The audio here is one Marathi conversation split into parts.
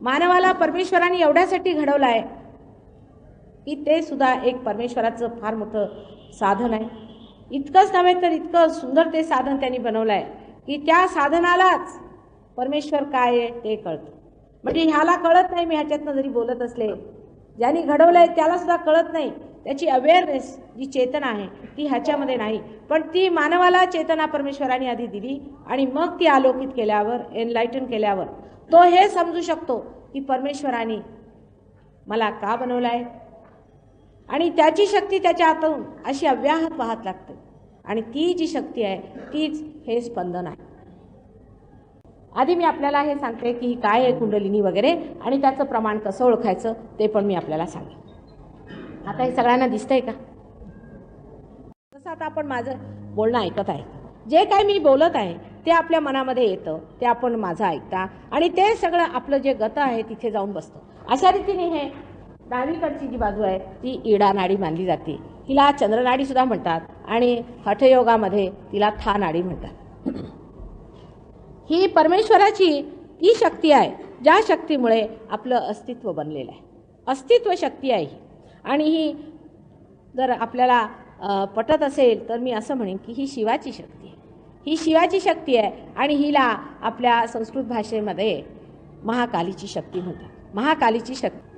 मानवाला परमेश्वराने एवढ्यासाठी घडवलं आहे की ते सुद्धा एक परमेश्वराचं फार मोठं साधन आहे. इतकंच नव्हे तर इतकं सुंदर ते साधन त्यांनी बनवलं आहे की त्या साधनालाच परमेश्वर काय आहे ते कळतं. म्हणजे ह्याला कळत नाही मी ह्याच्यातनं जरी बोलत असले ज्यांनी घडवलं आहे त्यालासुद्धा कळत नाही. त्याची अवेअरनेस जी चेतना आहे ती ह्याच्यामध्ये नाही. पण ती मानवाला चेतना परमेश्वराने आधी दिली आणि मग ती आलोकित केल्यावर एनलायटन केल्यावर. तो हे समजू शकतो की परमेश्वराने मला का बनवलं आहे आणि त्याची शक्ती त्याच्या हातून अशी अव्याहत वाहत लागते. आणि ती जी शक्ती आहे तीच हे स्पंदन आहे. आधी मी आपल्याला हे सांगते की ही काय आहे कुंडलिनी वगैरे आणि त्याचं प्रमाण कसं ओळखायचं ते पण मी आपल्याला सांगेन. आता हे सगळ्यांना दिसतंय का? तसं आता आपण माझं बोलणं ऐकत आहे. जे काय मी बोलत आहे ते आपल्या मनामध्ये येतं ते आपण माझं ऐकता आणि ते सगळं आपलं जे गत आहे तिथे जाऊन बसतं. अशा रीतीने हे डावीकडची जी बाजू आहे ती इडा नाडी मानली जाते. तिला चंद्रनाडी सुद्धा म्हणतात आणि हठयोगामध्ये तिला था नाडी म्हणतात. ही परमेश्वराची ती शक्ती आहे ज्या शक्तीमुळे आपलं अस्तित्व बनलेलं आहे. अस्तित्व शक्ती आहे ही. आणि ही जर आपल्याला पटत असेल तर मी असं म्हणेन की ही शिवाची शक्ती आहे. ही शिवाची शक्ती आहे आणि हिला आपल्या संस्कृत भाषेमध्ये महाकालीची शक्ती म्हणतात. महाकालीची शक्ती.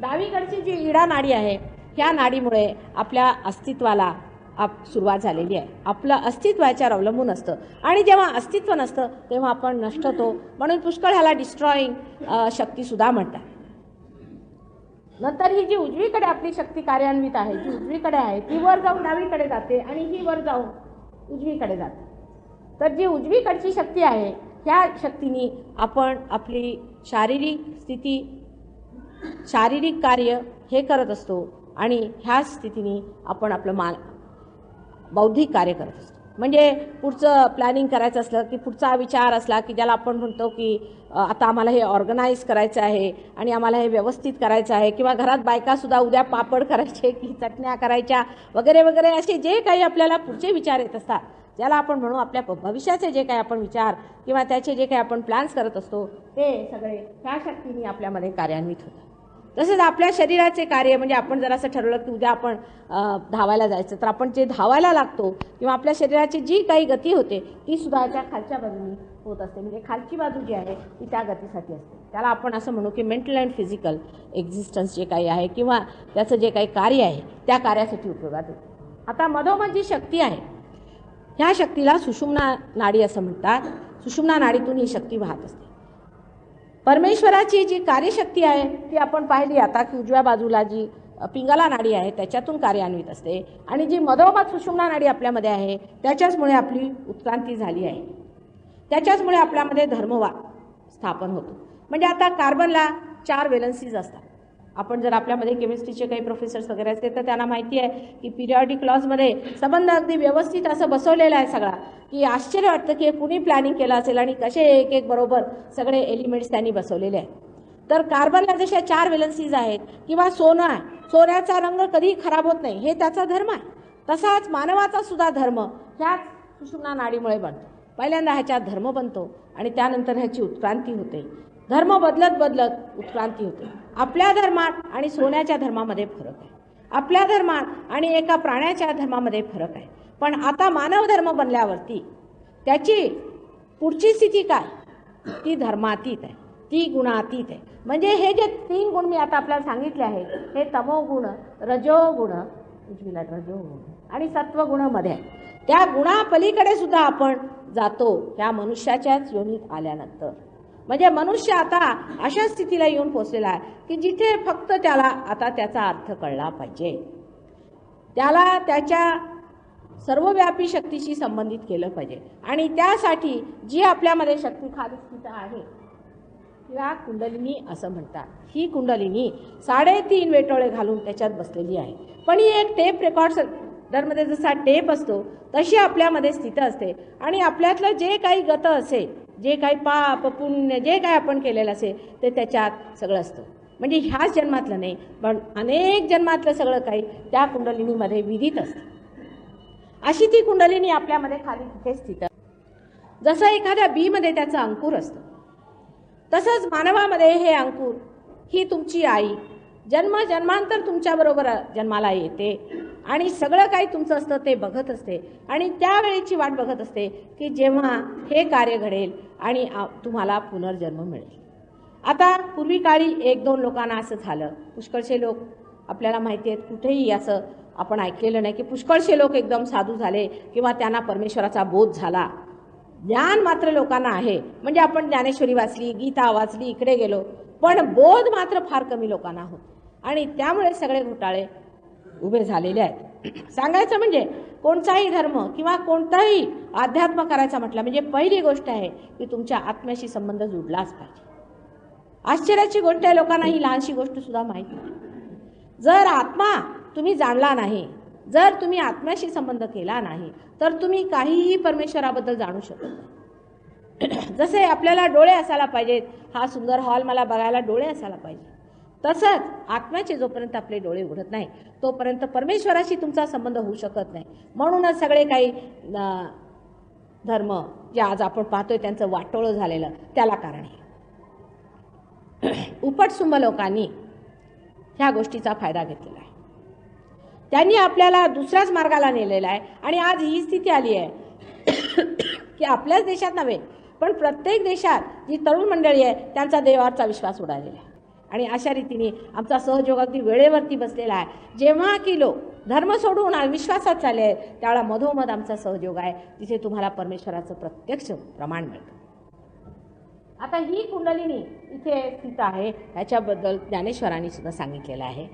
डावीकडची जी इडा नाडी आहे ह्या नाडीमुळे आपल्या अस्तित्वाला आप सुरुवात झालेली आहे. आपलं अस्तित्व याच्यावर अवलंबून असतं. आणि जेव्हा अस्तित्व नसतं तेव्हा आपण नष्ट होतो. म्हणून पुष्कळ ह्याला डिस्ट्रॉईंग शक्तीसुद्धा म्हणतात. नंतर ही जी उजवीकडे आपली शक्ती कार्यान्वित आहे जी उजवीकडे आहे ती वर जाऊन डावीकडे जाते आणि ही वर जाऊन उजवीकडे जाते. तर जी उजवीकडची शक्ती आहे ह्या शक्तीने आपण आपली शारीरिक स्थिती शारीरिक कार्य हे करत असतो आणि ह्या स्थितीने आपण आपलं मा बौद्धिक कार्य करत असतो. म्हणजे पुढचं प्लॅनिंग करायचं असलं की पुढचा विचार असला की ज्याला आपण म्हणतो की आता आम्हाला हे ऑर्गनाईज करायचं आहे आणि आम्हाला हे व्यवस्थित करायचं आहे किंवा घरात बायकासुद्धा उद्या पापड करायचे की चटण्या करायच्या वगैरे वगैरे असे जे काही आपल्याला पुढचे विचार येत असतात ज्याला आपण म्हणू आपल्या प- भविष्याचे जे काही आपण विचार किंवा त्याचे जे काही आपण प्लॅन्स करत असतो ते सगळे ह्या शक्तीने आपल्यामध्ये कार्यान्वित होतात. तसंच आपल्या शरीराचे कार्य म्हणजे आपण जर असं ठरवलं की उद्या आपण धावायला जायचं तर आपण जे धावायला लागतो किंवा आपल्या शरीराची जी काही गती होते ती सुद्धा त्या खालच्या बाजूने होत असते. म्हणजे खालची बाजू जी आहे ती त्या गतीसाठी असते. त्याला आपण असं म्हणू की मेंटल अँड फिजिकल एक्झिस्टन्स जे काही आहे किंवा त्याचं जे काही कार्य आहे त्या कार्यासाठी उपयोगात येते. आता मधोमध जी शक्ती आहे ह्या शक्तीला सुषुम्ना नाडी असं म्हणतात. सुषुम्ना नाडीतून ही शक्ती वाहत असते. परमेश्वराची जी कार्यशक्ती आहे ती आपण पाहिली. आता की उजव्या बाजूला जी पिंगला नाडी आहे त्याच्यातून कार्यान्वित असते. आणि जी मधोमध सुषुम्ना नाडी आपल्यामध्ये आहे त्याच्याचमुळे आपली उत्क्रांती झाली आहे. त्याच्याचमुळे आपल्यामध्ये धर्मवा स्थापन होतो. म्हणजे आता कार्बनला चार वेलन्सीज असतात. आपण जर आपल्यामध्ये केमिस्ट्रीचे काही प्रोफेसर्स वगैरे असते तर त्यांना माहिती आहे की पिरियॉडिक लॉजमध्ये संबंध अगदी व्यवस्थित असं बसवलेलं आहे सगळा. की आश्चर्य वाटतं की हे कुणी प्लॅनिंग केलं असेल आणि कसे एक एक बरोबर सगळे एलिमेंट्स त्यांनी बसवलेले आहेत. तर कार्बनला जशा चार वेलन्सीज आहेत किंवा सोनं आहे सोन्याचा रंग कधीही खराब होत नाही हे त्याचा धर्म आहे. तसाच मानवाचा सुद्धा धर्म ह्याच सुषुम्ना नाडीमुळे बनतो. पहिल्यांदा ह्याच्यात धर्म बनतो आणि त्यानंतर ह्याची उत्क्रांती होते. धर्म बदलत बदलत उत्क्रांती होते. आपल्या धर्मात आणि सोन्याच्या धर्मामध्ये फरक आहे. आपल्या धर्मात आणि एका प्राण्याच्या धर्मामध्ये फरक आहे. पण आता मानव धर्म बनल्यावरती त्याची पुढची स्थिती काय? ती धर्मातीत आहे. ती गुणातीत आहे. म्हणजे हे जे तीन गुण मी आता आपल्याला सांगितले आहेत हे तमोगुण रजोगुण उजवीला रजोगुण आणि सत्वगुणामध्ये आहे. त्या गुणापलीकडे सुद्धा आपण जातो ह्या मनुष्याच्याच योनीत आल्यानंतर. म्हणजे मनुष्य आता अशा स्थितीला येऊन पोचलेला आहे की जिथे फक्त त्याला आता त्याचा अर्थ कळला पाहिजे. त्याला त्याच्या सर्वव्यापी शक्तीशी संबंधित केलं पाहिजे. आणि त्यासाठी जी आपल्यामध्ये शक्ती खाली स्थित आहे तिला कुंडलिनी असं म्हणतात. ही कुंडलिनी साडेतीन वेटोळे घालून त्याच्यात बसलेली आहे. पण ही एक टेप रेकॉर्ड दरमध्ये जसा टेप असतो तशी आपल्यामध्ये स्थित असते. आणि आपल्यातलं जे काही गत असेल जे काही पाप पुण्य जे काही आपण केलेलं असेल ते त्याच्यात सगळं असतं. म्हणजे ह्याच जन्मातलं नाही पण अनेक जन्मातलं सगळं काही त्या कुंडलिनीमध्ये विधित असतं. अशी ती कुंडलिनी आपल्यामध्ये खाली तिथे स्थित जसं एखाद्या बीमध्ये त्याचं अंकुर असतं तसंच मानवामध्ये हे अंकुर ही तुमची आई जन्म जन्मांतर तुमच्याबरोबर जन्माला येते आणि सगळं काही तुमचं असतं ते बघत असते आणि त्यावेळेची वाट बघत असते की जेव्हा हे कार्य घडेल आणि आ- तुम्हाला पुनर्जन्म मिळेल. आता पूर्वी काळी एक दोन लोकांना असं झालं. पुष्कळशे लोक आपल्याला माहिती आहेत कुठेही असं आपण ऐकलेलं नाही की पुष्कळशे लोक एकदम साधू झाले किंवा त्यांना परमेश्वराचा बोध झाला. ज्ञान मात्र लोकांना आहे. म्हणजे आपण ज्ञानेश्वरी वाचली गीता वाचली इकडे गेलो पण बोध मात्र फार कमी लोकांना होत. आणि त्यामुळे सगळे घोटाळे उभे झालेले आहेत. सांगायचं म्हणजे कोणताही धर्म किंवा कोणताही अध्यात्म करायचा म्हटला म्हणजे पहिली गोष्ट आहे की तुमच्या आत्म्याशी संबंध जुडलाच पाहिजे. आश्चर्याची गोष्ट आहे लोकांना ही लहानशी गोष्ट सुद्धा माहीत. नाही जर आत्मा तुम्ही जाणला नाही जर तुम्ही आत्म्याशी संबंध केला नाही तर तुम्ही काहीही परमेश्वराबद्दल जाणू शकत नाही. जसे आपल्याला डोळे असायला पाहिजेत हा सुंदर हॉल मला बघायला डोळे असायला पाहिजे. तसंच आत्म्याचे जोपर्यंत आपले डोळे उघडत नाही तोपर्यंत परमेश्वराशी तुमचा संबंध होऊ शकत नाही. म्हणूनच सगळे काही धर्म जे आज आपण पाहतोय त्यांचं वाटोळं झालेलं त्याला कारण आहे. उपटसुंभ लोकांनी ह्या गोष्टीचा फायदा घेतलेला आहे. त्यांनी आपल्याला दुसऱ्याच मार्गाला नेलेला आहे. आणि आज ही स्थिती आली आहे. की आपल्याच देशात नव्हे पण प्रत्येक देशात जी तरुण मंडळी आहे त्यांचा देवावरचा विश्वास उडालेला आहे. आणि अशा रीतीने आमचा सहयोग अगदी वेळेवरती बसलेला आहे. जेव्हा की लोक धर्म सोडून आणि विश्वासात चालले आहेत त्यावेळा मधोमध आमचा सहयोग आहे तिथे तुम्हाला परमेश्वराचं प्रत्यक्ष प्रमाण मिळतं. आता ही कुंडलिनी इथे स्थित आहे ह्याच्याबद्दल ज्ञानेश्वरांनी सुद्धा सांगितलेलं आहे.